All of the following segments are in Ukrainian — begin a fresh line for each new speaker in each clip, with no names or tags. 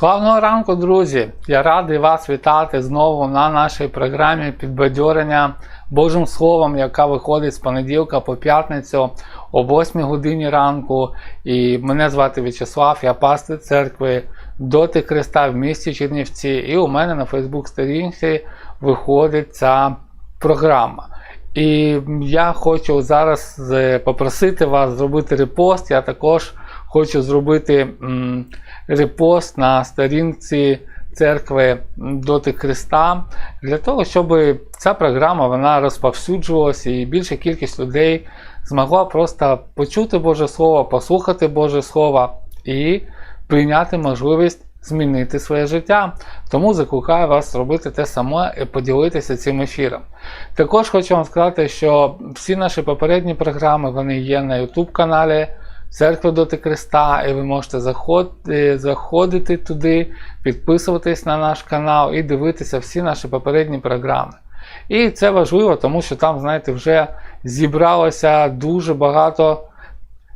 Славного ранку, друзі! Я радий вас вітати знову на нашій програмі підбадьорення Божим Словом, яка виходить з понеділка по п'ятницю о 8 годині ранку. І мене звати В'ячеслав, я пастир церкви Доти Христа в місті Чернівці. І у мене на Фейсбук-сторінці виходить ця програма. І я хочу зараз е, попросити вас зробити репост. Я також хочу зробити репост на сторінці церкви Доти Христа для того, щоб ця програма вона розповсюджувалася і більша кількість людей змогла просто почути Боже Слово, послухати Боже Слово і прийняти можливість змінити своє життя. Тому закликаю вас робити те саме і поділитися цим ефіром. Також хочу вам сказати, що всі наші попередні програми вони є на YouTube каналі Церкви Доти Христа, і ви можете заходити, заходити туди, підписуватись на наш канал і дивитися всі наші попередні програми. І це важливо, тому що там, знаєте, вже зібралося дуже багато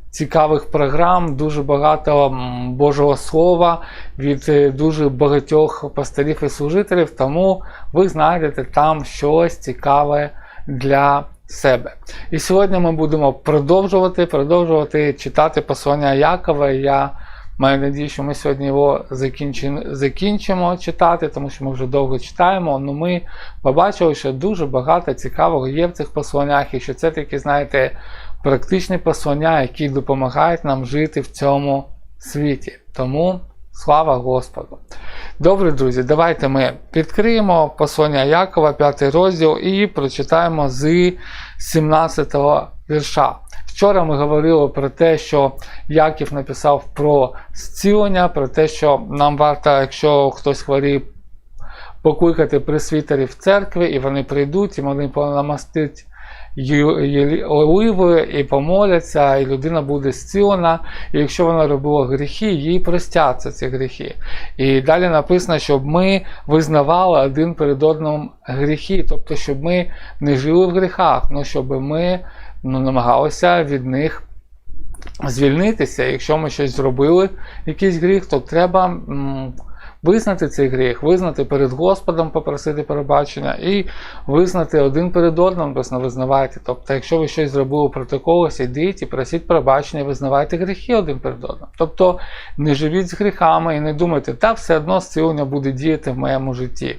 цікавих програм, дуже багато Божого Слова від е, дуже багатьох пастирів і служителів, тому ви знайдете там щось цікаве для себе. І сьогодні ми будемо продовжувати, продовжувати читати послання Якова. Я маю надію, що ми сьогодні його закінчимо, читати, тому що ми вже довго читаємо. Ну ми побачили, що дуже багато цікавого є в цих посланнях, і що це такі, знаєте, практичні послання, які допомагають нам жити в цьому світі. Тому слава Господу! Добре, друзі, давайте ми відкриємо послання Якова, 5 розділ, і прочитаємо з 17 вірша. Вчора ми говорили про те, що Яків написав про зцілення, про те, що нам варто, якщо хтось хворіє, покликати пресвітерів в церкві, і вони прийдуть, і вони понамастить оливою і помоляться, і людина буде зцілена. І якщо вона робила гріхи, їй простяться ці гріхи. І далі написано, щоб ми визнавали один перед одним гріхи, тобто, щоб ми не жили в гріхах, ну щоб ми ну, намагалися від них. Звільнитися, якщо ми щось зробили, якийсь гріх, то треба визнати цей гріх, визнати перед Господом, попросити перебачення, і визнати один перед одним, просто визнавайте. Тобто, якщо ви щось зробили проти когось, ідіть і просіть перебачення, визнавайте гріхи один перед одним. Тобто не живіть з гріхами і не думайте, та все одно зцілення буде діяти в моєму житті.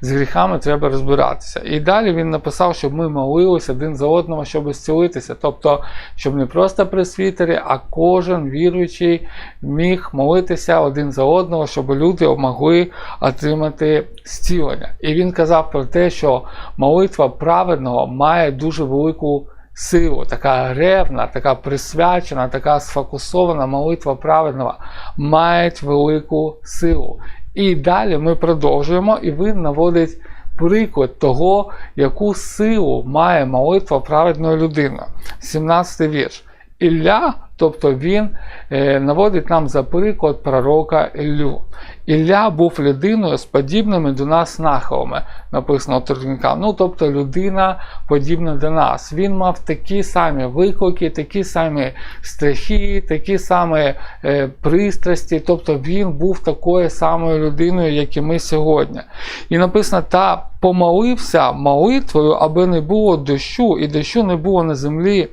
З гріхами треба розбиратися. І далі він написав, щоб ми молилися один за одного, щоб зцілитися. Тобто, щоб не просто пресвітери, а кожен віруючий міг молитися один за одного, щоб люди могли отримати зцілення. І він казав про те, що молитва праведного має дуже велику. Силу, така ревна, така присвячена, така сфокусована молитва праведного мають велику силу. І далі ми продовжуємо, і він наводить приклад того, яку силу має молитва праведної людини. 17 вірш. Ілля, тобто він е, наводить нам за приклад пророка Іллю. Ілля був людиною з подібними до нас нахилами, написано у Ну, тобто людина подібна до нас. Він мав такі самі виклики, такі самі страхи, такі самі е, пристрасті. Тобто він був такою самою людиною, як і ми сьогодні. І написано, та помолився молитвою, аби не було дощу, і дощу не було на землі.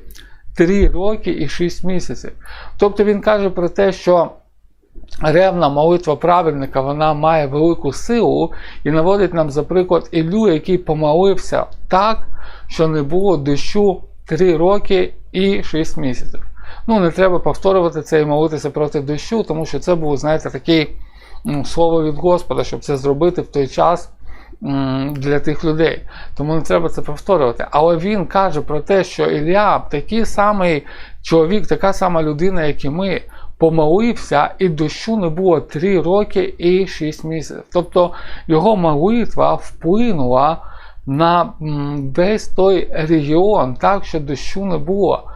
3 роки і 6 місяців. Тобто він каже про те, що ревна молитва праведника вона має велику силу і наводить нам, за приклад, Ілю, який помолився так, що не було дощу 3 роки і 6 місяців. Ну, не треба повторювати це і молитися проти дощу, тому що це було, знаєте, таке ну, слово від Господа, щоб це зробити в той час для тих людей. Тому не треба це повторювати. Але він каже про те, що Ілля такий самий чоловік, така сама людина, як і ми, помолився, і дощу не було 3 роки і 6 місяців. Тобто його молитва вплинула на весь той регіон, так що дощу не було.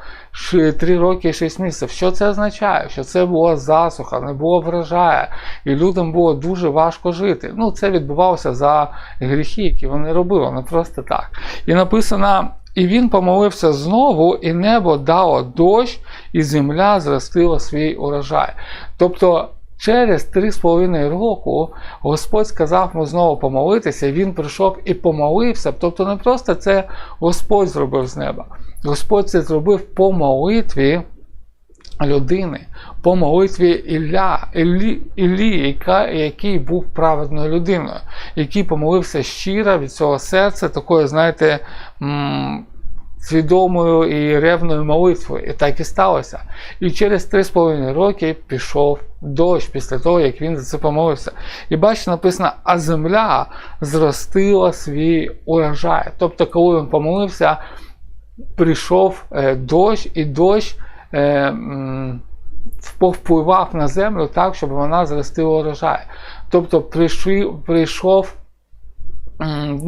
3 роки і 6 місяців. Що це означає? Що це була засуха, не було врожаю, і людям було дуже важко жити. Ну, це відбувалося за гріхи, які вони робили, не просто так. І написано. І він помолився знову, і небо дало дощ, і земля зростила свій урожай. Тобто Через 3,5 року Господь сказав йому знову помолитися, і він прийшов і помолився. Тобто не просто це Господь зробив з неба. Господь це зробив по молитві людини, по молитві Ілля, Іллі, Іллі який був праведною людиною, який помолився щиро від цього серця, такою, знаєте, свідомою і ревною молитвою. І так і сталося. І через 3,5 роки пішов дощ після того, як він за це помолився. І бачите, написано, а земля зростила свій урожай. Тобто, коли він помолився, прийшов е, дощ, і дощ е, повпливав на землю так, щоб вона зростила урожай. Тобто прийшов,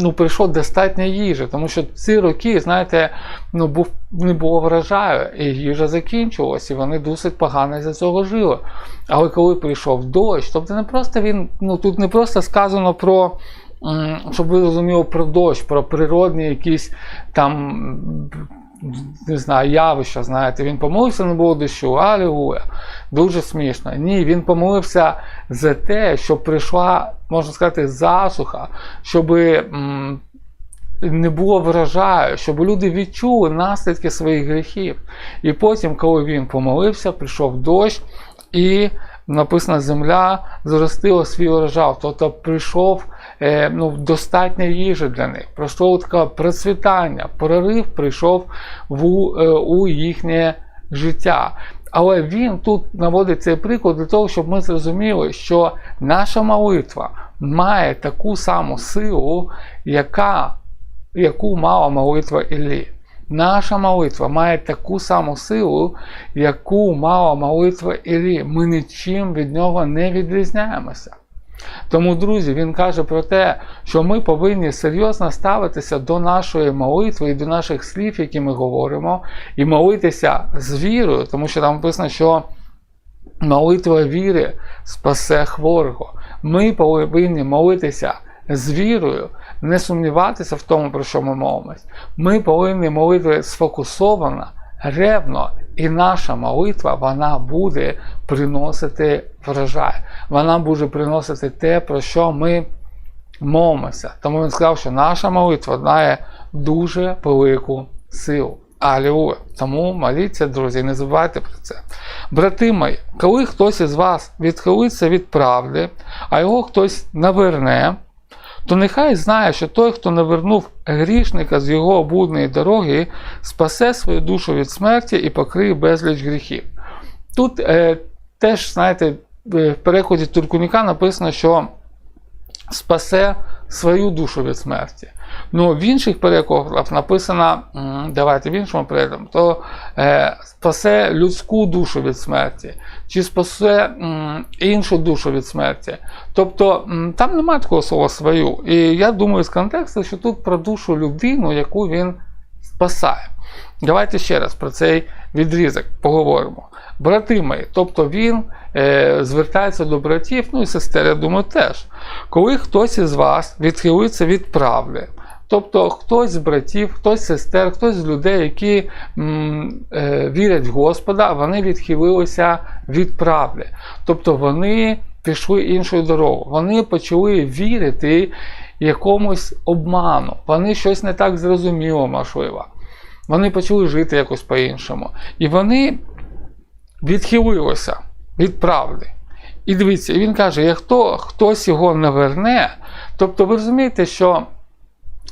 ну, прийшов достатньо їжі, тому що ці роки, знаєте, ну, був, не було врожаю, і їжа закінчилась, і вони досить погано за цього жили. Але коли прийшов дощ, тобто не просто він, ну тут не просто сказано про. Щоб ви розуміли про дощ, про природні якісь там не знаю, явища, знаєте, він помолився, не було дощу, алілуя. Дуже смішно. Ні, він помолився за те, щоб прийшла, можна сказати, засуха, щоб не було врожаю, щоб люди відчули наслідки своїх гріхів. І потім, коли він помолився, прийшов дощ, і написано, земля зростила свій урожай. Тобто прийшов ну, достатньо їжі для них. Пройшло таке процвітання, прорив прийшов в, е, у їхнє життя. Але він тут наводить цей приклад для того, щоб ми зрозуміли, що наша молитва має таку саму силу, яка, яку мала молитва Іллі. Наша молитва має таку саму силу, яку мала молитва Іллі. Ми нічим від нього не відрізняємося. Тому, друзі, він каже про те, що ми повинні серйозно ставитися до нашої молитви і до наших слів, які ми говоримо, і молитися з вірою, тому що там написано, що молитва віри спасе хворого. Ми повинні молитися з вірою, не сумніватися в тому, про що ми молимось. Ми повинні молити сфокусовано, ревно, і наша молитва вона буде приносити врожай. Вона буде приносити те, про що ми молимося. Тому він сказав, що наша молитва має дуже велику силу. Алілуя. Тому моліться, друзі, не забувайте про це. Брати мої, коли хтось із вас відхилиться від правди, а його хтось наверне, то нехай знає, що той, хто навернув грішника з його обудної дороги, спасе свою душу від смерті і покриє безліч гріхів. Тут е, теж, знаєте, в перекладі Туркуніка написано, що спасе свою душу від смерті. Ну, в інших перекладах написано, давайте в іншому перекладі, то е, спасе людську душу від смерті, чи спасе м, іншу душу від смерті. Тобто там немає такого слова свою. І я думаю з контексту, що тут про душу людину, яку він спасає. Давайте ще раз про цей відрізок поговоримо. Брати мої, тобто він е, звертається до братів, ну і сестер, я думаю, теж. Коли хтось із вас відхилиться від правди, тобто хтось з братів, хтось з сестер, хтось з людей, які м, е, вірять в Господа, вони відхилилися від правди. Тобто вони пішли іншою дорогою. Вони почали вірити якомусь обману. Вони щось не так зрозуміло, можливо. Вони почали жити якось по-іншому. І вони відхилилися від правди. І дивіться, він каже, якщо хтось його не верне, тобто ви розумієте, що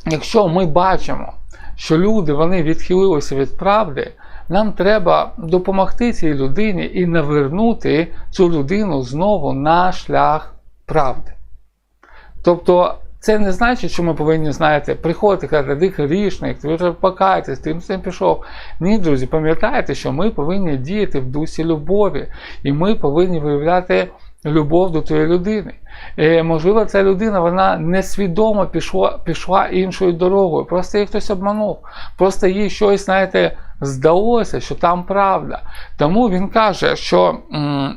якщо ми бачимо, що люди вони відхилилися від правди, нам треба допомогти цій людині і навернути цю людину знову на шлях правди. Тобто, це не значить, що ми повинні, знаєте, приходити казати, ти грішник, ти вже покайтесь, ти цим пішов. Ні, друзі, пам'ятайте, що ми повинні діяти в дусі любові, і ми повинні виявляти любов до тієї людини. Е, можливо, ця людина вона несвідомо пішла, пішла іншою дорогою. Просто її хтось обманув. Просто їй щось, знаєте, здалося, що там правда. Тому він каже, що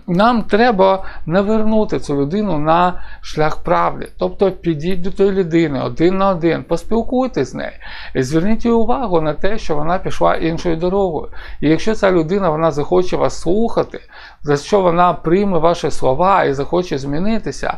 нам треба навернути цю людину на шлях правди. Тобто підіть до тої людини один на один, поспілкуйтесь з нею, і зверніть її увагу на те, що вона пішла іншою дорогою. І якщо ця людина вона захоче вас слухати, за що вона прийме ваші слова і захоче змінитися,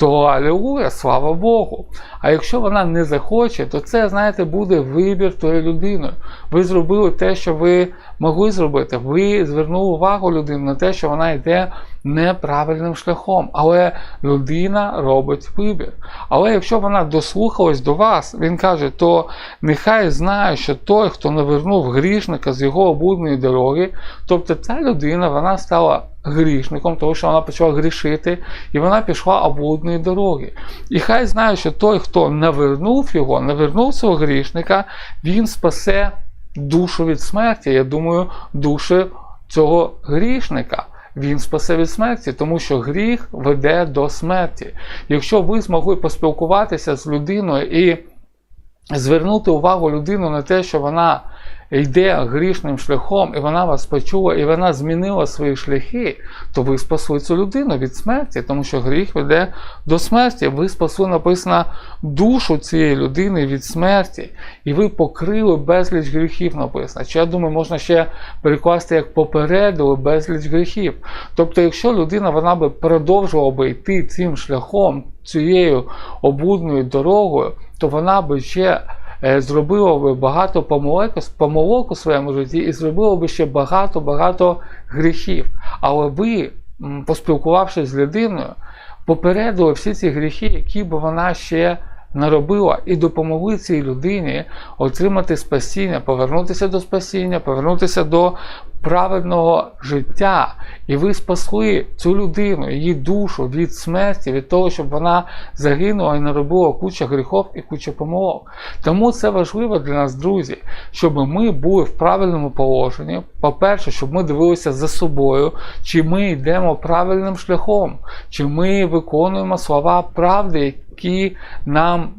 то алілуя, слава Богу. А якщо вона не захоче, то це, знаєте, буде вибір тої людини. Ви зробили те, що ви могли зробити. Ви звернули увагу людини на те, що вона йде неправильним шляхом. Але людина робить вибір. Але якщо вона дослухалась до вас, він каже, то нехай знає, що той, хто навернув грішника з його облудної дороги, тобто ця людина вона стала грішником, тому що вона почала грішити, і вона пішла облудної дороги. І хай знає, що той, хто навернув його, навернув свого грішника, він спасе душу від смерті. Я думаю, душу цього грішника. Він спасе від смерті, тому що гріх веде до смерті. Якщо ви змогли поспілкуватися з людиною і звернути увагу людину на те, що вона йде грішним шляхом, і вона вас почула, і вона змінила свої шляхи, то ви спасли цю людину від смерті, тому що гріх веде до смерті. Ви спасли, написано, душу цієї людини від смерті, і ви покрили безліч гріхів, написано. Чи я думаю, можна ще перекласти як попередили безліч гріхів. Тобто, якщо людина вона би продовжувала би йти цим шляхом, цією облудною дорогою, то вона би ще е, зробила би багато помилок, помилок у своєму житті і зробило би ще багато-багато гріхів. Але ви, поспілкувавшись з людиною, попередили всі ці гріхи, які б вона ще наробила, і допомогли цій людині отримати спасіння, повернутися до спасіння, повернутися до праведного життя. І ви спасли цю людину, її душу від смерті, від того, щоб вона загинула і наробила куча гріхов і куча помилок. Тому це важливо для нас, друзі, щоб ми були в правильному положенні. По-перше, щоб ми дивилися за собою, чи ми йдемо правильним шляхом, чи ми виконуємо слова правди, які нам,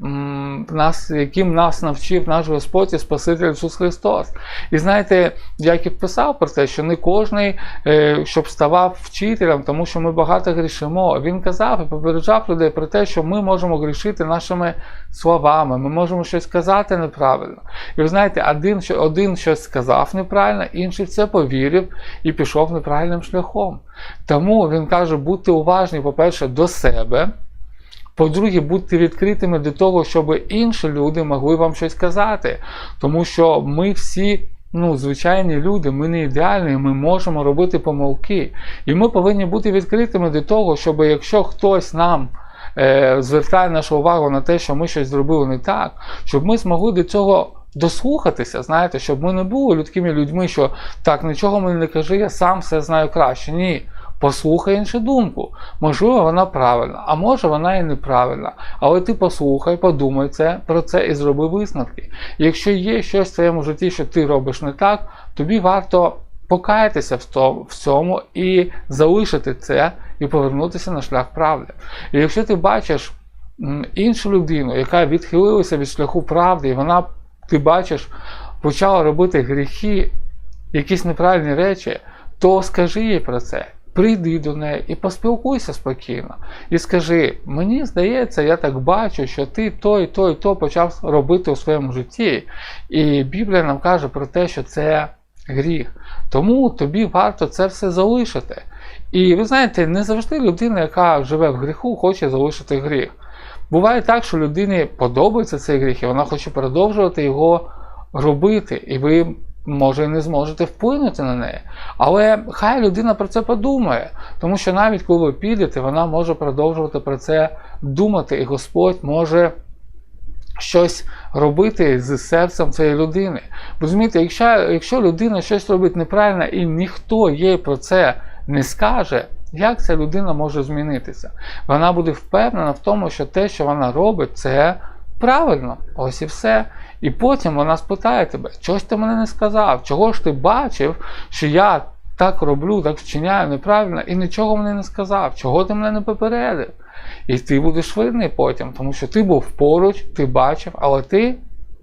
нас, яким нас навчив наш Господь і Спаситель Ісус Христос. І знаєте, як і писав про те, що не кожний, е, щоб ставав вчителем, тому що ми багато грішимо. Він казав і попереджав людей про те, що ми можемо грішити нашими словами, ми можемо щось сказати неправильно. І ви знаєте, один, один щось сказав неправильно, інший в це повірив і пішов неправильним шляхом. Тому він каже, будьте уважні, по-перше, до себе. По-друге, будьте відкритими до того, щоб інші люди могли вам щось казати. Тому що ми всі, ну, звичайні люди, ми не ідеальні, ми можемо робити помилки. І ми повинні бути відкритими до того, щоб якщо хтось нам е, звертає нашу увагу на те, що ми щось зробили не так, щоб ми змогли до цього. Дослухатися, знаєте, щоб ми не були людськими людьми, що так, нічого мені не кажи, я сам все знаю краще. Ні. Послухай іншу думку. Можливо, вона правильна, а може вона і неправильна. Але ти послухай, подумай це, про це і зроби висновки. Якщо є щось в твоєму житті, що ти робиш не так, тобі варто покаятися в цьому і залишити це, і повернутися на шлях правди. І якщо ти бачиш іншу людину, яка відхилилася від шляху правди, і вона, ти бачиш, почала робити гріхи, якісь неправильні речі, то скажи їй про це. Прийди до неї і поспілкуйся спокійно. І скажи: мені здається, я так бачу, що ти то і то і то почав робити у своєму житті. І Біблія нам каже про те, що це гріх. Тому тобі варто це все залишити. І ви знаєте, не завжди людина, яка живе в гріху, хоче залишити гріх. Буває так, що людині подобається цей гріх, і вона хоче продовжувати його робити, і ви, може, і не зможете вплинути на неї. Але хай людина про це подумає, тому що навіть коли ви підете, вона може продовжувати про це думати, і Господь може щось робити з серцем цієї людини. Розумієте, якщо, якщо людина щось робить неправильно і ніхто їй про це не скаже, як ця людина може змінитися? Вона буде впевнена в тому, що те, що вона робить, це правильно. Ось і все. І потім вона спитає тебе, чогось ти мене не сказав, чого ж ти бачив, що я так роблю, так вчиняю неправильно, і нічого мені не сказав, чого ти мене не попередив. І ти будеш винний потім, тому що ти був поруч, ти бачив, але ти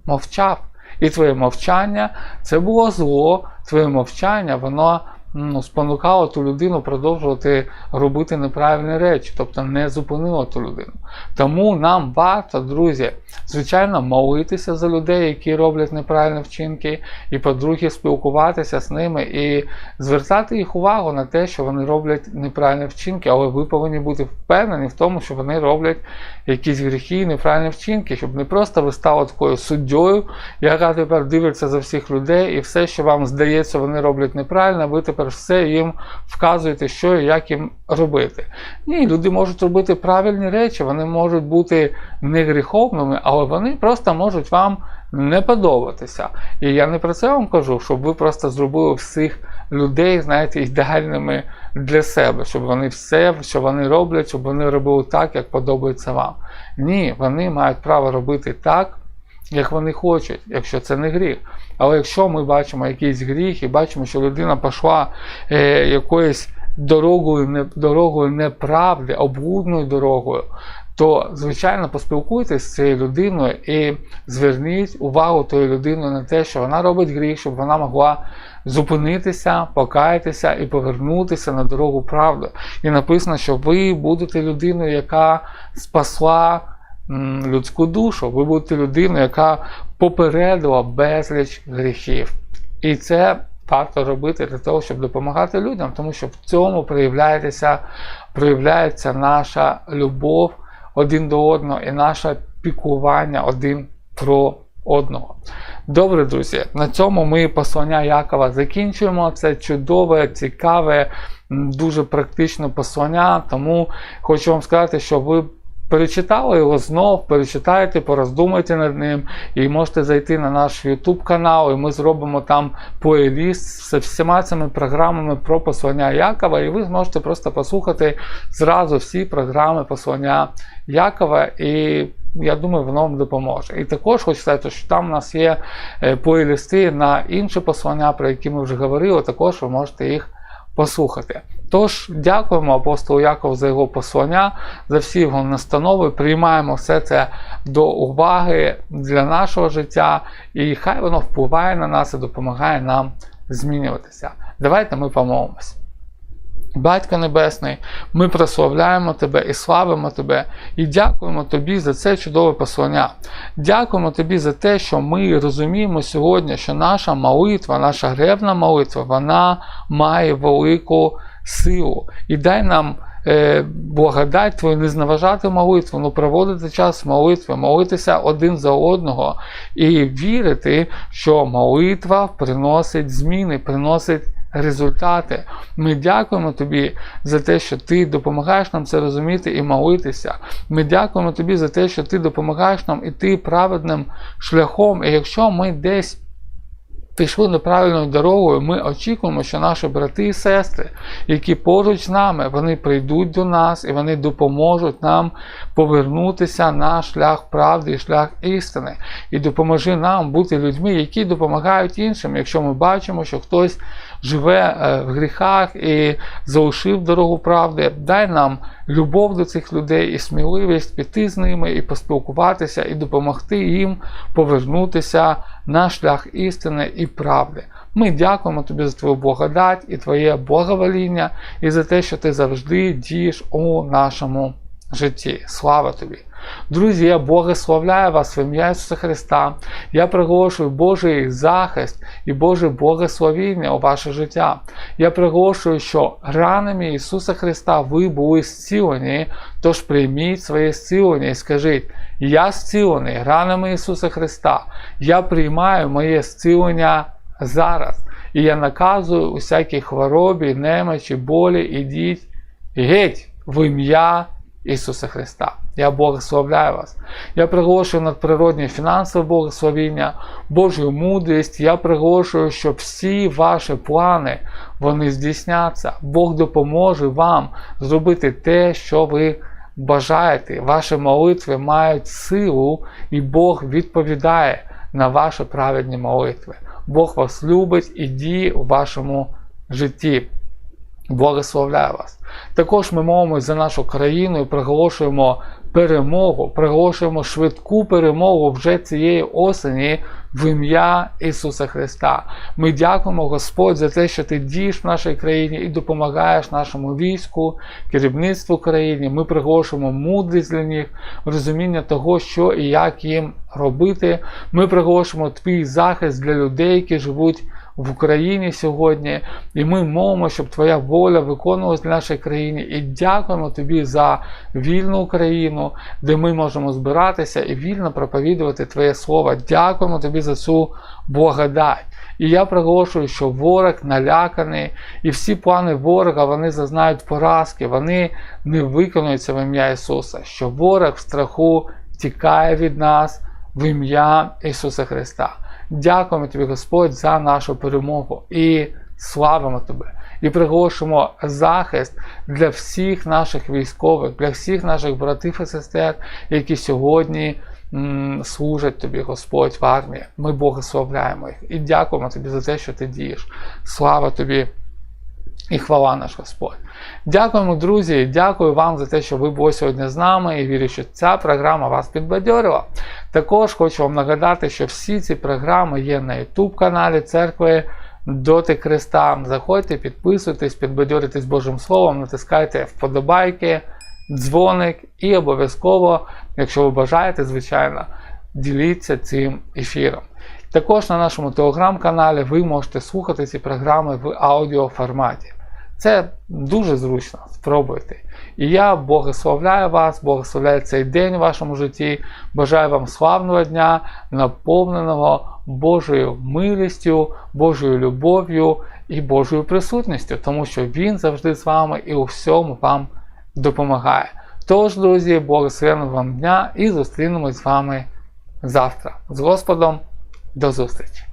мовчав. І твоє мовчання це було зло, твоє мовчання, воно ну, спонукало ту людину продовжувати робити неправильні речі, тобто не зупинило ту людину. Тому нам варто, друзі, звичайно, молитися за людей, які роблять неправильні вчинки, і, по-друге, спілкуватися з ними і звертати їх увагу на те, що вони роблять неправильні вчинки, але ви повинні бути впевнені в тому, що вони роблять якісь гріхи і неправильні вчинки, щоб не просто ви стали такою суддєю, яка тепер дивиться за всіх людей, і все, що вам здається, вони роблять неправильно, ви тепер все їм вказуєте, що і як їм робити. Ні, люди можуть робити правильні речі, вони можуть бути не гріховними, але вони просто можуть вам не подобатися. І я не про це вам кажу, щоб ви просто зробили всіх людей, знаєте, ідеальними для себе, щоб вони все, що вони роблять, щоб вони робили так, як подобається вам. Ні, вони мають право робити так, як вони хочуть, якщо це не гріх. Але якщо ми бачимо якийсь гріх і бачимо, що людина пішла е, якоюсь дорогою, не, дорогою неправди, облудною дорогою, то, звичайно, поспілкуйтесь з цією людиною і зверніть увагу тої людини на те, що вона робить гріх, щоб вона могла зупинитися, покаятися і повернутися на дорогу правди. І написано, що ви будете людиною, яка спасла людську душу, ви будете людиною, яка попередила безліч гріхів. І це варто робити для того, щоб допомагати людям, тому що в цьому проявляється, проявляється наша любов один до одного і наше пікування один про одного. Добре, друзі, на цьому ми послання Якова закінчуємо. Це чудове, цікаве, дуже практичне послання. Тому хочу вам сказати, що ви перечитали його знов, перечитайте, пороздумайте над ним, і можете зайти на наш YouTube канал, і ми зробимо там плейліст з всіма цими програмами про послання Якова, і ви зможете просто послухати зразу всі програми послання Якова. І я думаю, воно вам допоможе. І також хочу сказати, що там у нас є е, плейлисти на інші послання, про які ми вже говорили, також ви можете їх послухати. Тож, дякуємо апостолу Якову за його послання, за всі його настанови. Приймаємо все це до уваги для нашого життя, і хай воно впливає на нас і допомагає нам змінюватися. Давайте ми помолимось. Батько Небесний, ми прославляємо Тебе і славимо Тебе, і дякуємо Тобі за це чудове послання. Дякуємо Тобі за те, що ми розуміємо сьогодні, що наша молитва, наша гребна молитва, вона має велику силу. І дай нам е, благодать Твою не зневажати молитву, ну проводити час молитви, молитися один за одного і вірити, що молитва приносить зміни, приносить результати. Ми дякуємо тобі за те, що ти допомагаєш нам це розуміти і молитися. Ми дякуємо тобі за те, що ти допомагаєш нам іти праведним шляхом. І якщо ми десь пішли неправильною дорогою, ми очікуємо, що наші брати і сестри, які поруч з нами, вони прийдуть до нас і вони допоможуть нам повернутися на шлях правди і шлях істини. І допоможи нам бути людьми, які допомагають іншим, якщо ми бачимо, що хтось живе е, в гріхах і залишив дорогу правди, дай нам любов до цих людей і сміливість піти з ними і поспілкуватися, і допомогти їм повернутися на шлях істини і правди. Ми дякуємо тобі за твою благодать і твоє благовоління, і за те, що ти завжди дієш у нашому житті. Слава тобі! Друзі, я благословляю вас в ім'я Ісуса Христа. Я приголошую Божий захист і Боже благословіння у ваше життя. Я приголошую, що ранами Ісуса Христа ви були зцілені, тож прийміть своє зцілення і скажіть: Я зцілений ранами Ісуса Христа. Я приймаю моє зцілення зараз. І я наказую усякій хворобі, немочі, болі, ідіть геть в ім'я Ісуса Христа. Я благословляю вас. Я приголошую надприродні фінансове благословіння, Божу мудрість. Я приголошую, що всі ваші плани вони здійсняться. Бог допоможе вам зробити те, що ви бажаєте. Ваші молитви мають силу, і Бог відповідає на ваші праведні молитви. Бог вас любить і діє у вашому житті. Благословляю вас. Також ми молимось за нашу країну і проголошуємо перемогу, проголошуємо швидку перемогу вже цієї осені в ім'я Ісуса Христа. Ми дякуємо, Господь, за те, що ти дієш в нашій країні і допомагаєш нашому війську, керівництву країни. Ми приголошуємо мудрість для них, розуміння того, що і як їм робити. Ми приголошуємо твій захист для людей, які живуть в Україні сьогодні, і ми молимо, щоб Твоя воля виконувалась в нашій країні. І дякуємо Тобі за вільну Україну, де ми можемо збиратися і вільно проповідувати Твоє Слово. Дякуємо Тобі за цю благодать. І я приголошую, що ворог наляканий, і всі плани ворога вони зазнають поразки, вони не виконуються в ім'я Ісуса. Що ворог в страху тікає від нас в ім'я Ісуса Христа. Дякуємо тобі, Господь, за нашу перемогу і славимо тебе. І приголошуємо захист для всіх наших військових, для всіх наших братів і сестер, які сьогодні м, служать тобі, Господь, в армії. Ми благословляємо їх і дякуємо тобі за те, що ти дієш. Слава тобі і хвала наш Господь. Дякуємо, друзі, дякую вам за те, що ви були сьогодні з нами і вірю, що ця програма вас підбадьорила. Також хочу вам нагадати, що всі ці програми є на YouTube каналі церкви Доти Христа. Заходьте, підписуйтесь, підбадьоритесь Божим Словом, натискайте вподобайки, дзвоник і обов'язково, якщо ви бажаєте, звичайно, діліться цим ефіром. Також на нашому телеграм-каналі ви можете слухати ці програми в аудіоформаті. Це дуже зручно, спробуйте. І я благословляю вас, благословляю цей день в вашому житті. Бажаю вам славного дня, наповненого Божою милістю, Божою любов'ю і Божою присутністю, тому що Він завжди з вами і у всьому вам допомагає. Тож, друзі, благословенного вам дня і зустрінемось з вами завтра. З Господом, до зустрічі!